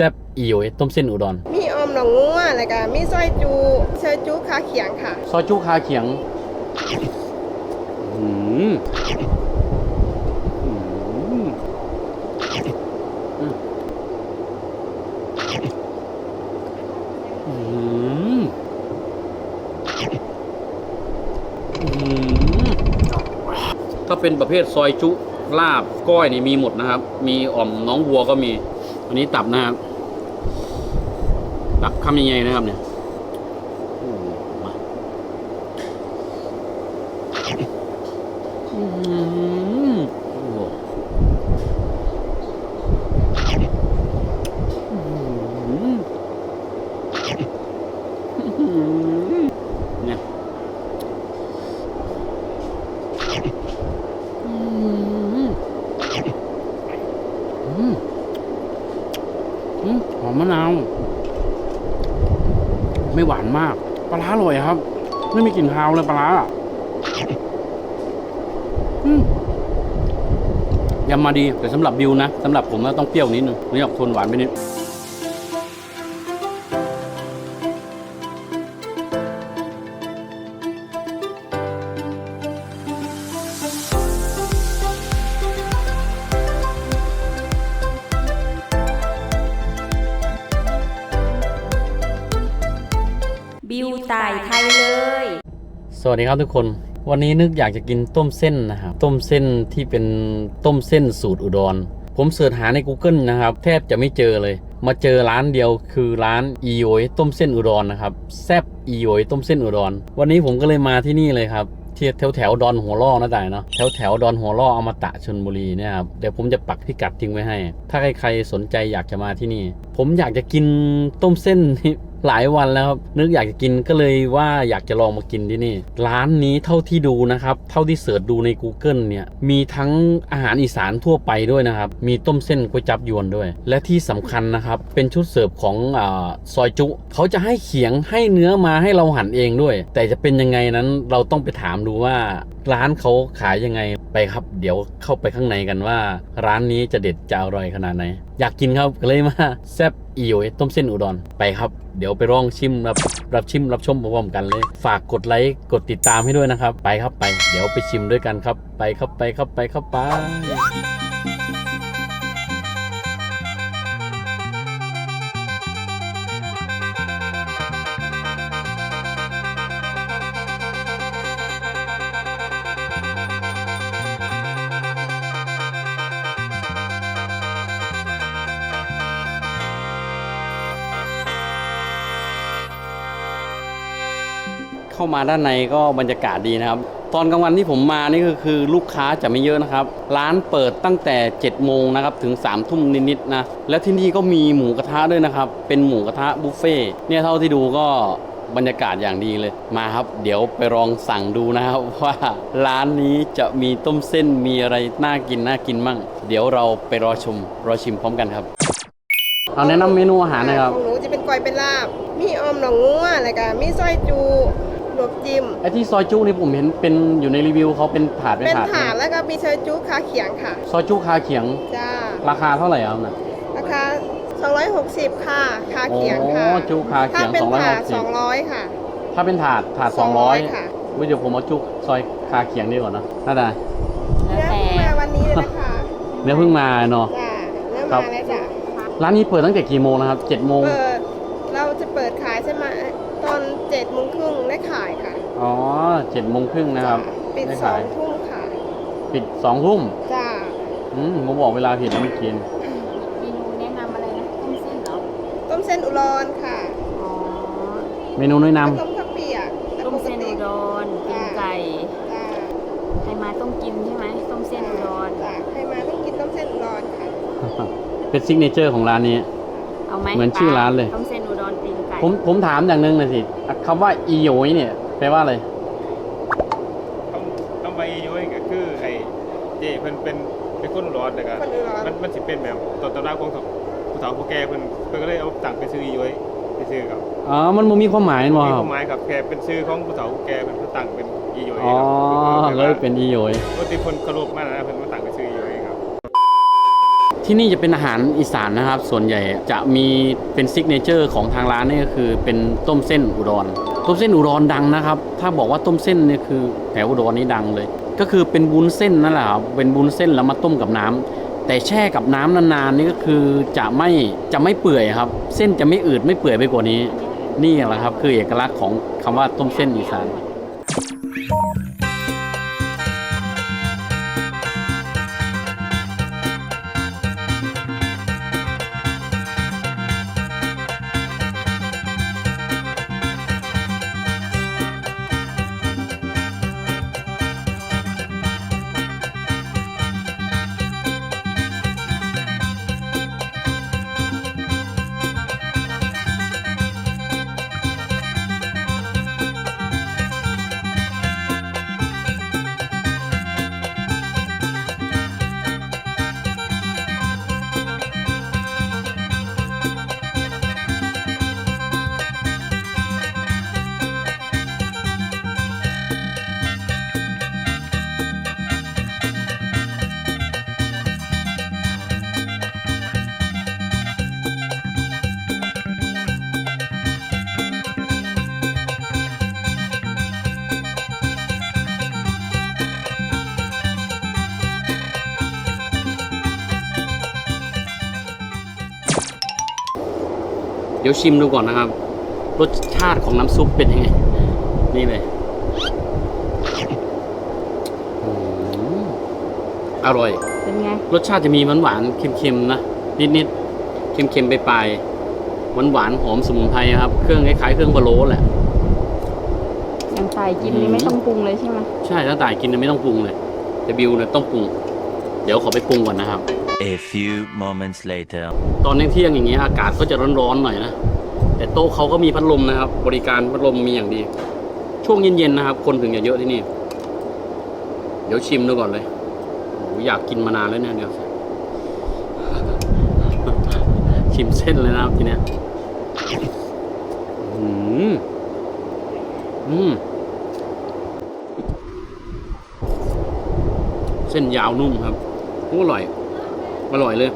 ซ่บอีโอยต้มเส้นอุดร มีออมหนองงัวแล้วก็มีซอยจูซอยจูขาเขียงค่ะ ซอยจุคาเขียงอืมอืมอืมอืมอืมถ้าเป็นประเภทซอยจุลาบก้อยนี่มีหมดนะครับ มีอ่อมน้องวัวก็มี อันนี้ตับนะครับ ตับคำยังไงนะครับเนี่ยอ้โหมา อืมโอ้โหอืมอืมเนี่ยอืมอืมอืมหอมมะนาว ไม่หวานมาก ปลาร้า อร่อยครับ ไม่มีกลิ่นคาวเลยปลาร้าอะยำมาดีแต่สำหรับบิวนะสำหรับผมก็ต้องเปรี้ยวนิดนึงไม่อยากทนหวานไปนิด วัสดีครับทุกคน วันนี้นึกอยากจะกินต้มเส้นนะครับ ต้มเส้นที่เป็นต้มเส้นสูตรอุดร ผมเสิร์ชหาใน Google นะครับ แทบจะไม่เจอเลย มาเจอร้านเดียวคือร้านอีโอยต้มเส้นอุดรนะครับแซบอีโอยต้มเส้นอุดร วันนี้ผมก็เลยมาที่นี่เลยครับที่แถวแถวดอนหัวล่อนะได้เนาะแถวแถวดอนหัวล่ออมตะชนบุรีเนี่ยครับเดี๋ยวผมจะปักพิกัดทิ้งไว้ให้ ถ้าใครๆสนใจอยากจะมาที่นี่ ผมอยากจะกินต้มเส้น หลายวันแล้วครับนึกอยากจะกินก็เลยว่าอยากจะลองมากินที่นี่ ร้านนี้เท่าที่ดูนะครับ เท่าที่เสิร์ชดูใน Google เนี่ยมีทั้งอาหารอีสานทั่วไปด้วยนะครับ มีต้มเส้นก๋วยจับยวนด้วย และที่สำคัญนะครับ เป็นชุดเสิร์ฟของอาซอยจุ เขาจะให้เขียงให้เนื้อมาให้เราหั่นเองด้วย แต่จะเป็นยังไงนั้นเราต้องไปถามดูว่าร้านเขาขายยังไงไปครับ เดี๋ยวเข้าไปข้างในกันว่า ร้านนี้จะเด็ดจะอร่อยขนาดไหน อยากกินครับก็เลยมาแซบอีโอยต้มเส้นอุดรไปครับ เดี๋ยวไปร่องชิมรับรับชิมรับชมพร้อมกันเลย ฝากกดไลค์กดติดตามให้ด้วยนะครับ ไปครับไป เดี๋ยวไปชิมด้วยกันครับ ไปครับไปครับไปครับไป เข้ามาด้านในก็บรรยากาศดีนะครับ ตอนกลางวันที่ผมมานี่ก็คือลูกค้าจะไม่เยอะนะครับ ร้านเปิดตั้งแต่7จ็ดโมงนะครับถึง3ามทุ่มนิดๆนะและที่นี่ก็มีหมูกระทะด้วยนะครับ เป็นหมูกระทะบุฟเฟ่เนี่ยเท่าที่ดูก็บรรยากาศอย่างดีเลยมาครับ เดี๋ยวไปลองสั่งดูนะครับว่าร้านนี้จะมีต้มเส้นมีอะไรน่ากินน่ากินมั่ง เดี๋ยวเราไปรอชมรอชิมพร้อมกันครับเอาแนะนำเมนูอาหารนะครับของหนูจะเป็นก้อยเป็นลาบ มีออมหนองงัวแล้วก็มีซอยจู ลวกจิ้มไอ้ที่ซอยจุนี่ผมเห็นเป็นอยู่ในรีวิวเขาเป็นถาดเป็นเป็นถาดถาดแล้วก็มีซอยจูขาเขียงค่ะ ซอยจุคาเขียงจ้า ราคาเท่าไหร่ครับน่ะราคา 260 ค่ะขาเขียงค่ะโอ้จุขาเขียงถ้าเป็นถาด260 200 ค่ะ ถ้าเป็นถาดถาด200ค่ะ วิเดี๋ยวผมเอาจุซอยคาเขียงดีกว่านะน่าได้เนื้อเพิ่งมาวันนี้เลยนะคะเนื้อเพิ่งมาเนาะ จ้าเนื้อครัมาบ แล้วจ้ะร้านนี้เปิดตั้งแต่กี่โมงนะครับ7โมงเปิดเราจะเปิดขายใช่ไหมตอน7โมงครึ่งได้ขายค่ะอ๋อ7โมงครึ่งนะครับจ้ะปิดได้สอขางยทุ่มค่ะปิด2ทุ่มจ้าอืมผมบอกเวลาผิดแล้วไม่กิน เมนูแนะนำอะไรนะต้มเส้นเหรอ ต้มเส้นอุรอนค่ะอ๋อ เมนูแนะนต้มข้าวเปียกต้มเส้นอุดรกินไก่จ้าใครมาต้องกินใช่ไหมต้มเส้นอุดร จ้าใครมาต้องกินต้มเส้นอุรอนค่ะำเป็นซิกเนเจอร์ของร้านนี้ เอาไหมเหมือนชื่อร้านเลย ต้มเส้นอุดรตีนไก่ผมผมถามอย่างหนึ่งหน่อยสิคำว่าอีโยยเนี่ย แปลว่าอะไรต้องต้องไปย้อยก็คือไอ้เจเพิ่นเป็นเป็นคนอุดรแต่ก็คนอุดร มันมันสิเป็นแบบต้นตำรับของผู้เฒ่าผู้แก่เพิ่นเพิ่นก็เลยเอาตั้งเป็นชื่อย้อยเป็นชื่อครับอ๋อมันบ่มีความหมายมั้มีคครับ วามหมายครับแค่เป็นชื่อของผู้เฒ่าผู้แก่เพิ่นเพิ่นตั้งเป็นอีย้อยอ๋อ ครับเลยเป็นอีโยยปกติเพิ่นเคารพมากนะเพิ่นมาตั้งเป็นชื่ออีย้อยครับที่ที่นี่จะเป็นอาหารอีสานนะครับ ส่วนใหญ่จะมีเป็นซิกเนเจอร์ของทางร้านนี่ก็คือเป็นต้มเส้นอุดร ต้มเส้นอุดรดังนะครับ ถ้าบอกว่าต้มเส้นเนี่ยคือแถวอุดรนี้ดังเลย ก็คือเป็นวุ้นเส้นนั่นแหละครับเป็นวุ้นเส้นแล้วมาต้มกับน้ำแต่แช่กับน้ำนานๆนี่ก็คือจะไม่จะไม่เปื่อยครับ เส้นจะไม่อืดไม่เปื่อยไปกว่านี้ นี่แหละครับ คือเอกลักษณ์ของคำว่าต้มเส้นอีสาน เดี๋ยวชิมดูก่อนนะครับ รสชาติของน้ำซุปเป็นยังไง นี่เลยอืมอร่อย เป็นไง รสชาติจะมีหวานหวานๆเค็มๆนะ นิดๆ เค็มๆไปปลายหวานหวานๆหอมสมุนไพรครับ เครื่องคล้ายๆ เครื่องบะโล้แหละอย่างใส่กินอืนี่มไม่ต้องปรุงเลยใช่ไหมใช่ถ้าต่ายกินเนี่ยไม่ต้องปรุงเลย แต่บิวเนี่ยต้องปรุง เดี๋ยวขอไปปรุงก่อนนะครับ A few moments later. ตอนเที่ยงๆอย่างเงี้ยอากาศก็จะร้อนๆหน่อยนะ แต่โต๊ะเขาก็มีพัดลมนะครับ บริการพัดลมมีอย่างดี ช่วงเย็นๆนะครับ คนถึงจะเยอะที่นี่ เดี๋ยวชิมดูก่อนเลยอยากกินมานานแล้วเนี่ยเดี๋ยวชิมเส้นเลยนะครับทีเนี้ยอืมอืมเส้นยาวนุ่มครับอร่อย อร่อยเลย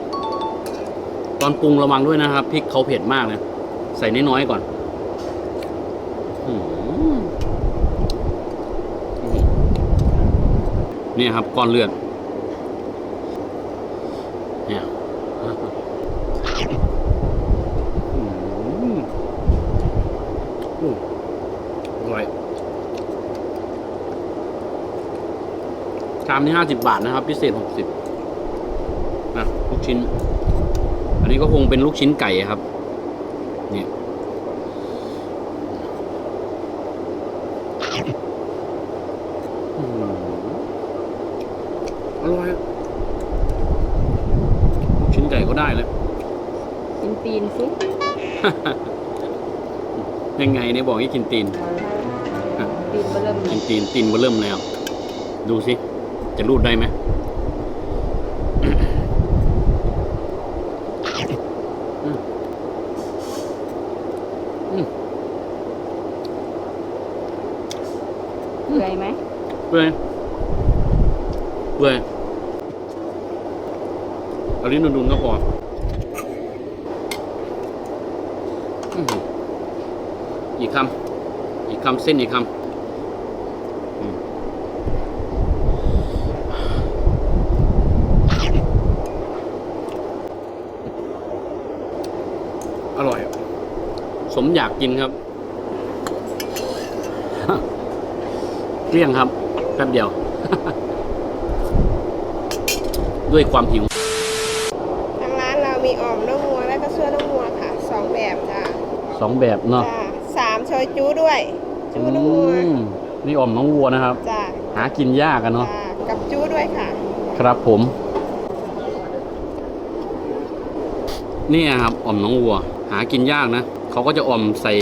ตอนปรุงระวังด้วยนะครับพริกเขาเผ็ดมากเลยใส่น้อยๆก่อนเนี่ยครับก้อนเลือดเนี่ยอร่อยชามนี้ห้าสิบบาทนะครับ พิเศษหกสิบ ชิ้น อันนี้ก็คงเป็นลูกชิ้นไก่ครับ เนี่ยอืมอร่อยอะลูกชิ้นไก่ก็ได้เลยกินตีนสิยังไงเนี่ยบอกให้กินตีน ตีนเบอเริ่มกินตีนตีนมาเริ่มแล้ว ดูสิ จะรูดได้ไหมอืมอืม เปื่อยไหมเปื่อยเปื่อยเอาลิ้นดุนๆก็พออีกคำอีกคำเส้นอีกคำอร่อย สมอยากกินครับ เกลี้ยงครับ แป๊บเดียว ด้วยความหิว ทางร้านเรามีอ่อมน้องงัวและก็เสื้อน้องงัวค่ะสองแบบจ้าสองแบบเนาะจ้าสามชอยจูด้วย จูน้องงัวอืมนี่อ่อมน้องวัวนะครับ จ้าหากินยากอะเนาะ จ้ากับจูด้วยค่ะ ครับผม เนี่ยครับอ่อมน้องวัว หากินยากนะเขาก็จะอ่อมใส่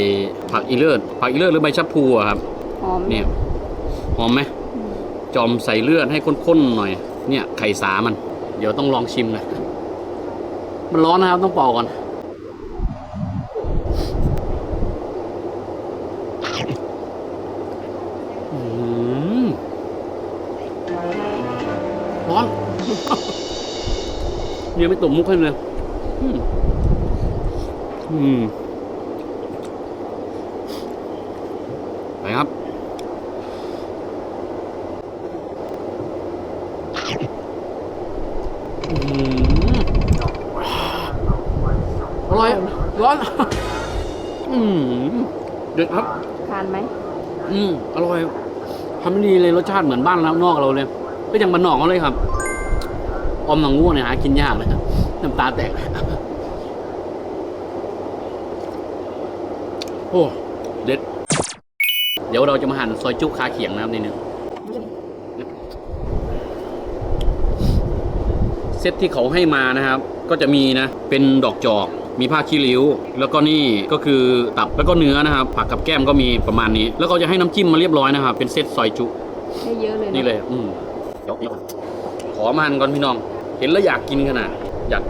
ผักอีเลิศผักอีเลิศหรือใบชะพูอะครับ หอมเนี่ย หอมไหมจอมใส่เลือดให้ข้นๆหน่อย เนี่ยไข่สามัน เดี๋ยวต้องลองชิมนะมันร้อนนะครับต้องปอกก่อนอืมร้อนเนี่ยไม่ตบมุกให้เลยอืม อืม ไปครับ อืมอ ร่อยร้อนอืมเด็ดครับ ทานไหมอืมอร่อยทำดีเลยรสชาติเหมือนบ้านแล้วนอกเราเลย ก็ยังบ้านนอกเขาเลยครับ ออมหนังง่วเนี่ยหากินยากเลยครับน้ำตาแตก โอ้เด็ด เดี๋ยวเราจะมาหั่นซอยจุคาเขียงนะครับนี่หนึ่งเซตที่เขาให้มานะครับ ก็จะมีนะ เป็นดอกจอก มีผ้าขี้ริ้ว แล้วก็นี่ก็คือตับแล้วก็เนื้อนะครับ ผักกับแก้มก็มีประมาณนี้ แล้วก็จะให้น้ำจิ้มมาเรียบร้อยนะครับ เป็นเซตซอยจุได้เยอะเลยะนี่เลยอืมยกยกขอมาหันก่อนพี่น้อง เห็นแล้วอยากกินขนาดอยาก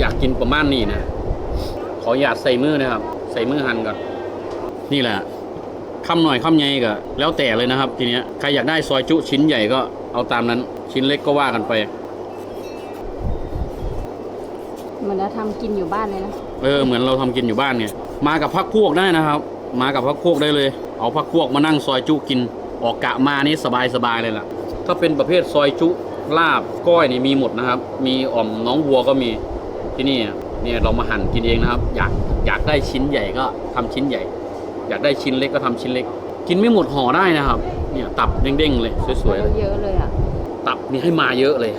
อยากกินประมาณนี้นะ ขออยากใส่มือนะครับ ใส่มือหั่นก่อนนี่แหละคำหน่อยคำใหญ่ก็แล้วแต่เลยนะครับ ทีเนี้ยใครอยากได้ซอยจุชิ้นใหญ่ก็เอาตามนั้น ชิ้นเล็กก็ว่ากันไป เหมือนเราทำกินอยู่บ้านเลยนะ เออเหมือนเราทำกินอยู่บ้านไงมากับพักพวกได้นะครับ มากับพักพวกได้เลย เอาพักพวกมานั่งซอยจุกิน ออกกะมานี่สบายสบายเลยล่ะ ถ้าเป็นประเภทซอยจุลาบก้อยนี่มีหมดนะครับ มีอ่อมน้องวัวก็มีที่นี่อะเนี่ยเรามาหั่นกินเองนะครับ อยากอยากได้ชิ้นใหญ่ก็ทำชิ้นใหญ่ อยากได้ชิ้นเล็กก็ทำชิ้นเล็ก กินไม่หมดห่อได้นะครับ เนี่ยตับเด้งๆเลยสวยๆเลยเยอะเลยอะตับนี่ให้มาเยอะเลย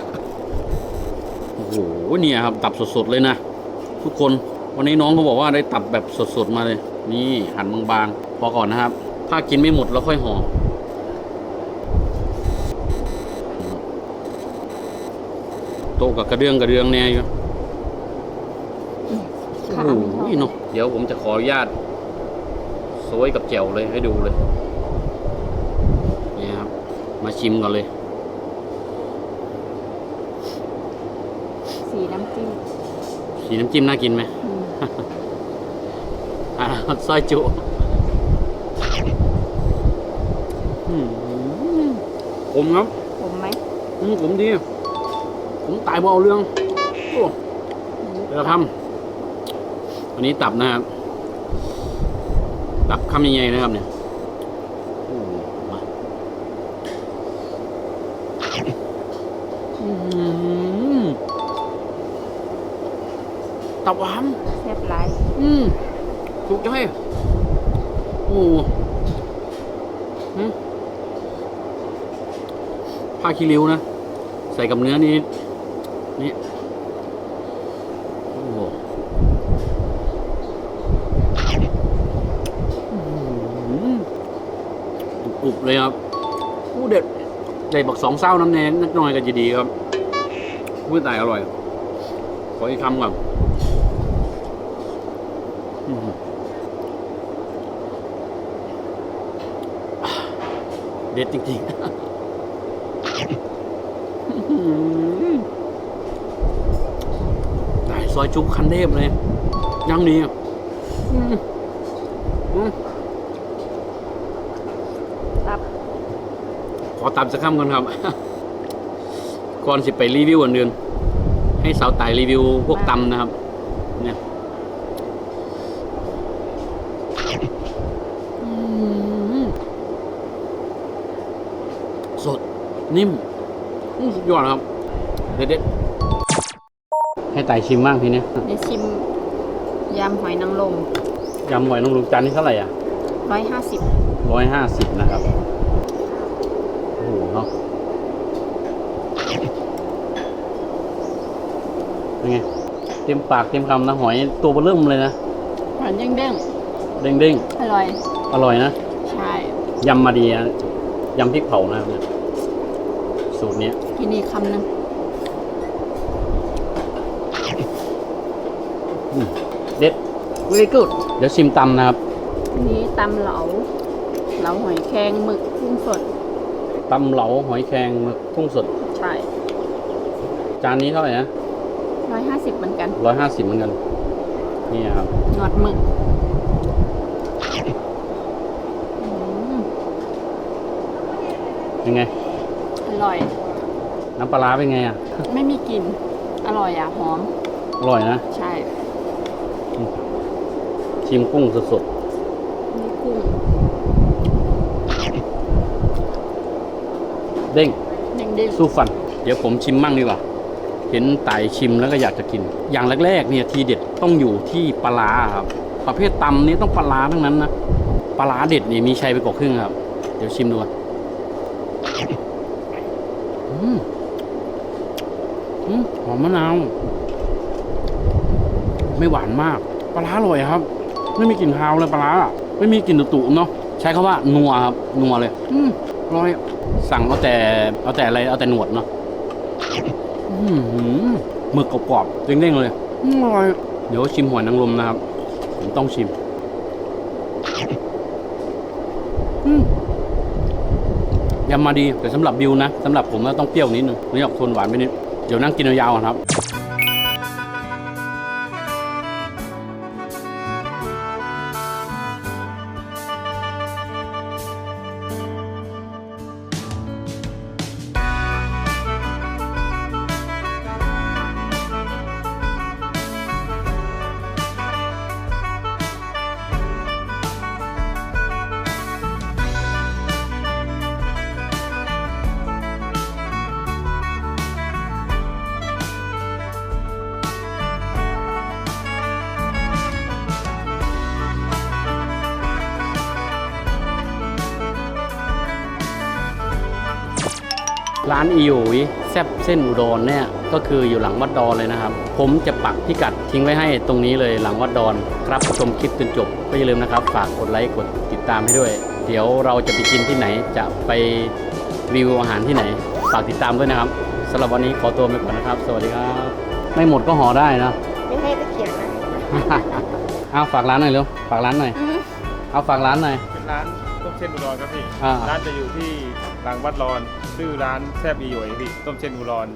โอ้โหเนี่ยครับตับสดๆเลยนะทุกคน วันนี้น้องเขาบอกว่าได้ตับแบบสดๆมาเลย นี่หั่นบางๆพอก่อนนะครับ ถ้ากินไม่หมดแล้วค่อยห่อโตะกับกระเดื่องกระเดื่องแน่อยู่โอ้ขาโหไม่ชอบเนาะเดี๋ยวผมจะขออนุญาตโซยกับแจ่วเลยให้ดูเลยนี่ครับ มาชิมก่อนเลย สีน้ำจิ้ม สีน้ำจิ้มน่ากินไหม อืมอ่าซอยจุอืมผมครับผมไหมอืมผมดี ผมตายบ่เอาเรื่องโอ้เดี๋ยวทำวันนี้ตับนะครับ ตับคำยังไงนะครับเนี่ยโอ้ม ตับหวานแซ่บหลายอืมถูกใจโอ้หึผ้าคีริ้วนะ ใส่กับเนื้อนี่นี่โอ้โหอื้อหืออุบๆเลยครับอู้เด็ดใส่บักสองเศร้าน้ำแนนนิดหน่อยก็จะดีครับพูดตายอร่อย ขออีกคำก่อนอืม เด็ดจริงๆได้ซอยจุ๊บคันเทพเลยยังดีอะอืมอืมตับ ขอตามสักคำก่อนครับ ก่อนสิไปรีวิวอันเดือนให้สาวไต่รีวิวพวกตำนะครับ เนี่ย อืมสด นิ่มอื้อสุดยอดครับ เด็ดๆให้ไต่ชิมบ้างทีเนี้ยเดี๋ยวชิมยำหอยนางรมยำหอยนางรมจานนี้เท่าไหร่อะร้อยห้าสิบร้อยห้าสิบนะครับ โอ้โหเนาะเป็นไง เต็มปากเต็มคำนะ หอยตัวเบอเริ่มเลยนะหอยเด้งเด้งๆอร่อยๆอร่อยนะ ใช่ ยำมาดีนะยำพริกเผานะครับเนี่ย สูตรเนี้ยกินอีกคำหนึ่งเด็ด very good เดี๋ยวชิมตำนะครับอันนี้ตำเหลา เหลาหอยแครงหมึกกุ้งสด ตำเหลาหอยแครงหมึกกุ้งสด ใช่ จานนี้เท่าไหร่นะร้อยห้าสิบเหมือนกัน ร้อยห้าสิบเหมือนกัน นี่ครับหนวดหมึกอืมเป็นไงอ ร่อย น้ำปลาร้าเป็นไงอะ ไม่มีกลิ่นอร่อยอะหอม อร่อยนะ ใช่ชิมกุ้งสดนี่กุ้งๆเด้ง เด้งสู้ฟัน เดี๋ยวผมชิมมั่งดีกว่า เห็นไต่ชิมแล้วก็อยากจะกิน อย่างแรกๆเนี่ยทีเด็ดต้องอยู่ที่ปลาร้าครับ ประเภทตำนี้ต้องปลาร้าทั้งนั้นนะ ปลาร้าเด็ดนี่มีชัยไปกว่าครึ่งครับ เดี๋ยวชิมดูก่อนอืมอืม หอมมะนาว ไม่หวานมาก ปลาร้าอร่อยครับ ไม่มีกลิ่นคาวเลยปลาร้าไม่มีกลิ่นตุ่ๆเนาะใช้คำว่านัวครับนัวเลย อืมอร่อย สั่งเอาแต่เอาแต่อะไรเอาแต่หนวดเนาะหมึกกรอบๆเด้งๆเลยอร่อยเดี๋ยวชิมหอยนางรมนะครับ ผมต้องชิมยำมาดีแต่สำหรับบิวนะสำหรับผมนะต้องเปรี้ยวนิดนึงไม่อยากทนหวานไปนิด เดี๋ยวนั่งกินยาวๆครับ ร้านอีหยุยแซบเส้นอุดรเนี่ยก็คืออยู่หลังวัดดอนเลยนะครับ ผมจะปักพิกัดทิ้งไว้ให้ตรงนี้เลยหลังวัดดอน ครับชมคลิปจนจบก็อย่าลืมนะครับ ฝากกดไลค์กดติดตามให้ด้วย เดี๋ยวเราจะไปกินที่ไหนจะไปรีวิวอาหารที่ไหน ฝากติดตามด้วยนะครับสำหรับวันนี้ขอตัวไปก่อนนะครับ สวัสดีครับ ไม่หมดก็ห่อได้นะ ไม่ให้ตะเกียบนะเอาฝากร้านหน่อยเร็วฝากร้านหน่อยเอาฝากร้านหน่อยเป็นร้านต้มเส้นอุดรครับพี่ อ่า ร้านจะอยู่ที่หลังวัดรอน ชื่อร้านแซบอีหยวยพี่ต้มเส้นอุดร